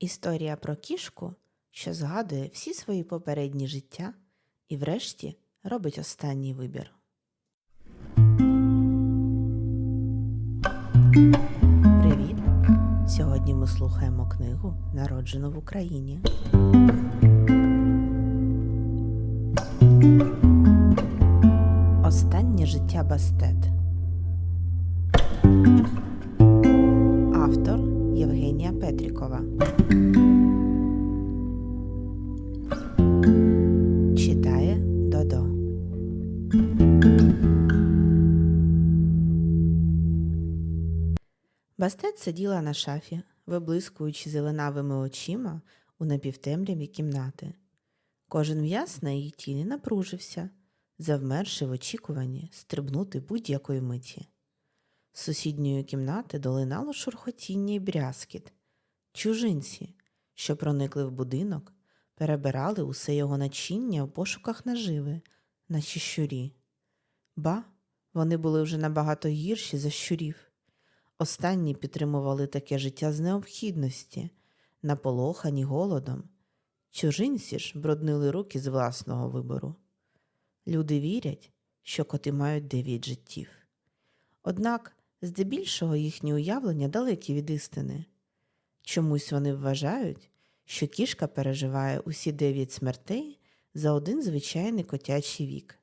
Історія про кішку, що згадує всі свої попередні життя і врешті робить останній вибір. Привіт! Сьогодні ми слухаємо книгу Народжено в Україні. Останнє життя Бастет. Бастет сиділа на шафі, виблискуючи зеленавими очима у напівтемряві кімнати. Кожен м'яз на її тілі напружився, завмерши в очікуванні стрибнути будь-якої миті. З сусідньої кімнати долинало шурхотіння й брязкіт. Чужинці, що проникли в будинок, перебирали усе його начиння в пошуках наживи, наче щурі. Ба, вони були вже набагато гірші за щурів. Останні підтримували таке життя з необхідності, наполохані голодом. Чужинці ж бруднили руки з власного вибору. Люди вірять, що коти мають дев'ять життів. Однак, здебільшого їхні уявлення далекі від істини. Чомусь вони вважають, що кішка переживає усі дев'ять смертей за один звичайний котячий вік.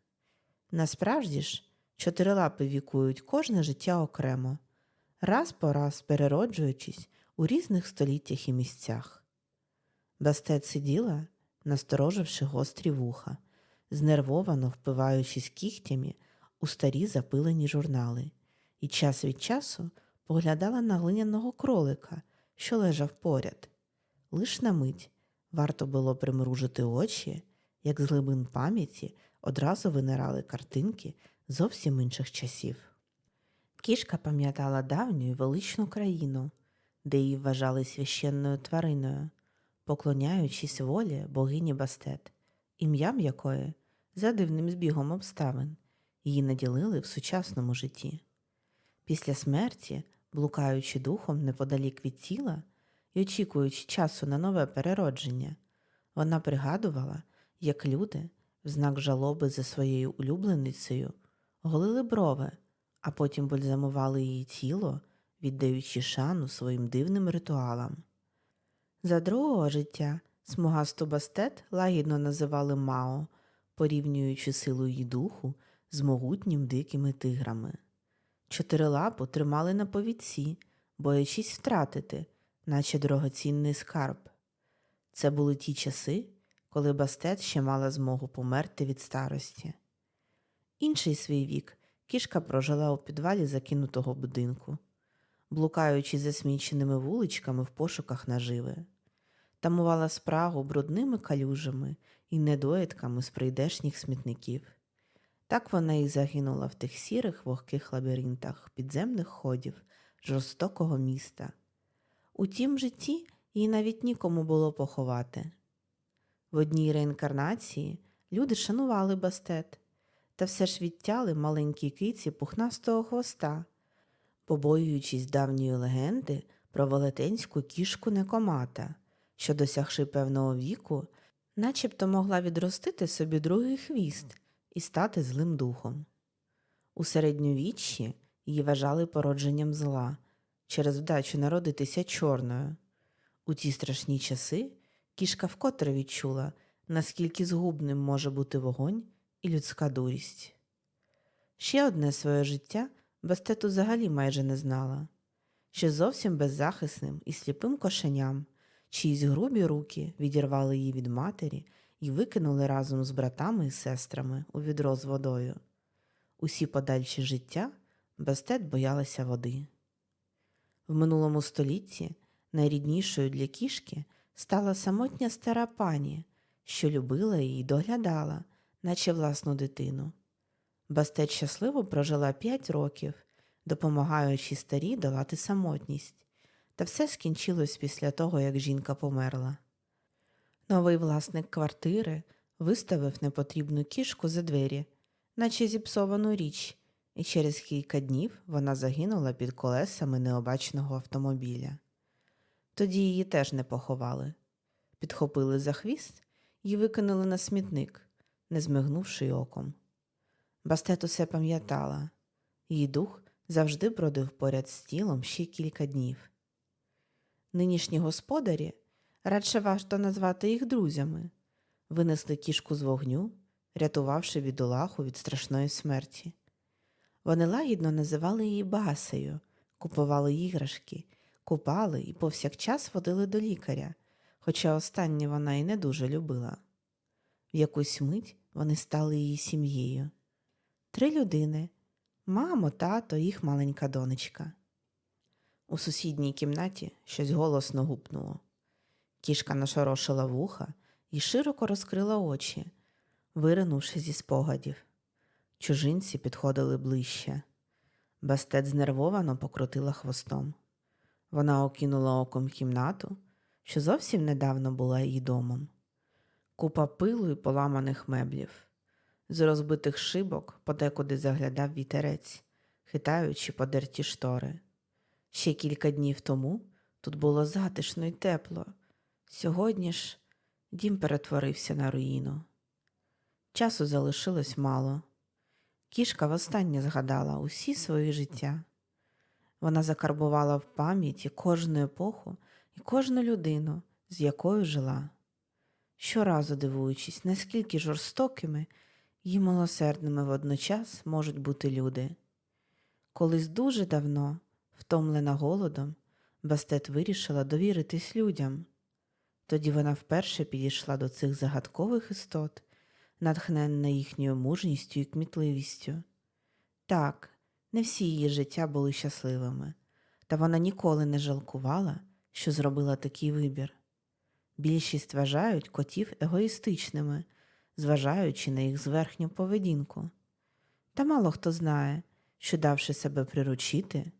Насправді ж, чотирилапи вікують кожне життя окремо, раз по раз перероджуючись у різних століттях і місцях. Бастет сиділа, настороживши гострі вуха, знервовано впиваючись кігтями у старі запилені журнали, і час від часу поглядала на глиняного кролика, що лежав поряд. Лиш на мить варто було примружити очі, як з глибин пам'яті одразу винирали картинки зовсім інших часів. Кішка пам'ятала давню і величну країну, де її вважали священною твариною, поклоняючись волі богині Бастет, ім'ям якої, за дивним збігом обставин, її наділили в сучасному житті. Після смерті, блукаючи духом неподалік від тіла і очікуючи часу на нове переродження, вона пригадувала, як люди, в знак жалоби за своєю улюбленицею, голили брови, а потім бальзамували її тіло, віддаючи шану своїм дивним ритуалам. За другого життя смугасту бастет лагідно називали Мао, порівнюючи силу її духу з могутнім дикими тиграми. Чотирилапу тримали на повідці, боячись втратити, наче дорогоцінний скарб. Це були ті часи, коли бастет ще мала змогу померти від старості. Інший свій вік кішка прожила у підвалі закинутого будинку, блукаючи засміченими вуличками в пошуках наживи, тамувала спрагу брудними калюжами і недоїдками з прийдешніх смітників. Так вона і загинула в тих сірих вогких лабіринтах підземних ходів жорстокого міста. У тім житті її навіть нікому було поховати. В одній реінкарнації люди шанували бастет, та все ж відтяли маленькій киці пухнастого хвоста, побоюючись давньої легенди про велетенську кішку некомата, що, досягши певного віку, начебто могла відростити собі другий хвіст і стати злим духом. У середньовіччі її вважали породженням зла через вдачу народитися чорною. У ті страшні часи кішка вкотре відчула, наскільки згубним може бути вогонь і людська дурість. Ще одне своє життя Бастету взагалі майже не знала, що зовсім беззахисним і сліпим кошеням, чиїсь грубі руки відірвали її від матері і викинули разом з братами і сестрами у відро з водою. Усі подальші життя Бастет боялася води. В минулому столітті найріднішою для кішки стала самотня стара пані, що любила її й доглядала, наче власну дитину. Бастет щасливо прожила п'ять років, допомагаючи старій долати самотність, та все скінчилось після того, як жінка померла. Новий власник квартири виставив непотрібну кішку за двері, наче зіпсовану річ, і через кілька днів вона загинула під колесами необачного автомобіля. Тоді її теж не поховали. Підхопили за хвіст і викинули на смітник, не змигнувши оком. Бастет усе пам'ятала. Її дух завжди бродив поряд з тілом ще кілька днів. Нинішні господарі, радше варто назвати їх друзями, винесли кішку з вогню, рятувавши бідолаху від страшної смерті. Вони лагідно називали її басею, купували іграшки, купали і повсякчас водили до лікаря, хоча останнє вона і не дуже любила. Якусь мить вони стали її сім'єю. Три людини мамо, тато, їх маленька донечка. У сусідній кімнаті щось голосно гупнуло. Кішка нашорошила вуха і широко розкрила очі, виринувши зі спогадів. Чужинці підходили ближче. Бастет знервовано покрутила хвостом. Вона окинула оком кімнату, що зовсім недавно була її домом. Купа пилу і поламаних меблів. З розбитих шибок подекуди заглядав вітерець, хитаючи подерті штори. Ще кілька днів тому тут було затишно й тепло. Сьогодні ж дім перетворився на руїну. Часу залишилось мало. Кішка востаннє згадала усі свої життя. Вона закарбувала в пам'яті кожну епоху і кожну людину, з якою жила, щоразу дивуючись, наскільки жорстокими і милосердними водночас можуть бути люди. Колись дуже давно, втомлена голодом, Бастет вирішила довіритись людям. Тоді вона вперше підійшла до цих загадкових істот, натхненна їхньою мужністю і кмітливістю. Так, не всі її життя були щасливими, та вона ніколи не жалкувала, що зробила такий вибір. Більшість вважають котів егоїстичними, зважаючи на їх зверхню поведінку. Та мало хто знає, що, давши себе приручити,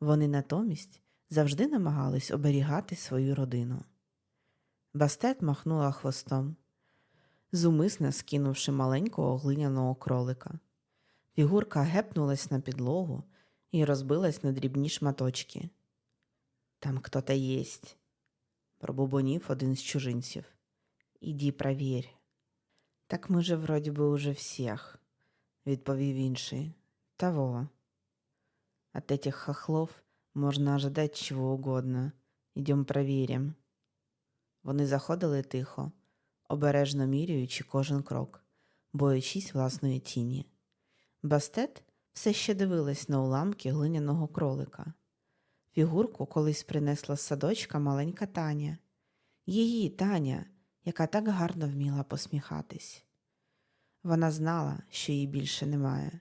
вони натомість завжди намагались оберігати свою родину. Бастет махнула хвостом, зумисне скинувши маленького глиняного кролика. Фігурка гепнулась на підлогу і розбилась на дрібні шматочки. Там хто-то єсть, пробубонів один з чужинців. Іди провірь. Так ми же вроді би уже всіх, відповів інший. Того. От этих хохлов можна ожидать чего угодно. Ідем провірим. Вони заходили тихо, обережно міряючи кожен крок, боячись власної тіні. Бастет все ще дивилась на уламки глиняного кролика. Фігурку колись принесла з садочка маленька Таня. Її Таня, яка так гарно вміла посміхатись. Вона знала, що її більше немає.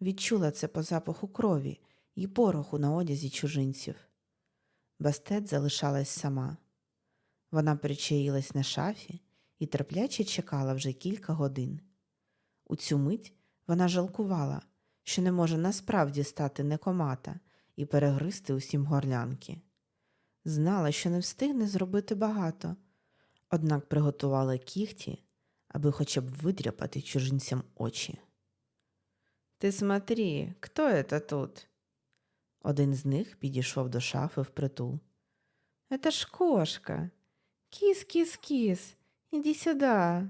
Відчула це по запаху крові і пороху на одязі чужинців. Бастет залишалась сама. Вона причаїлась на шафі і терпляче чекала вже кілька годин. У цю мить вона жалкувала, що не може насправді стати некомата і перегризти усім горлянки. Знала, що не встигне зробити багато, однак приготувала кіхті, аби хоча б видряпати чужинцям очі. Ти смотри, хто это тут? Один з них підійшов до шафи впритул. Это ж кошка. Кіс, кіс, кіс, іди сюди.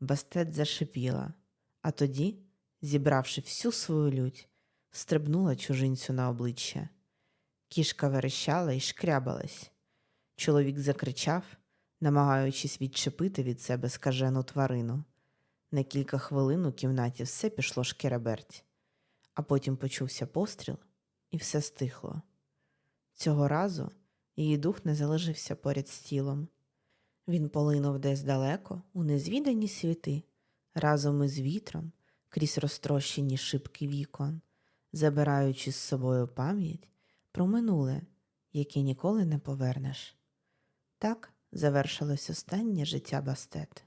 Бастет зашипіла, а тоді, зібравши всю свою лють, стрибнула чужинцю на обличчя. Кішка верещала і шкрябалась. Чоловік закричав, намагаючись відчепити від себе скажену тварину. На кілька хвилин у кімнаті все пішло шкереберть, а потім почувся постріл, і все стихло. Цього разу її дух не залишився поряд з тілом. Він полинув десь далеко, у незвідані світи, разом із вітром, крізь розтрощені шибки вікон, забираючи з собою пам'ять про минуле, яке ніколи не повернеш. Так завершилось останнє життя Бастет.